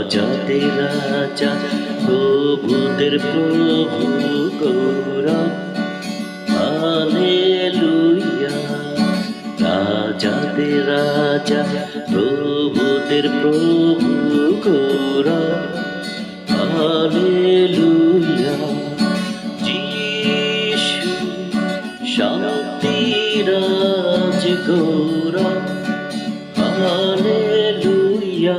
রাজাতে রাজা, প্রভুদের প্রভু গৌরব। হালেলুয়া রাজাতে রাজা, প্রভুদের প্রভু গৌরব। হালেলুয়া, যিশু শান্তিরাজ গৌরব। হালেলুয়া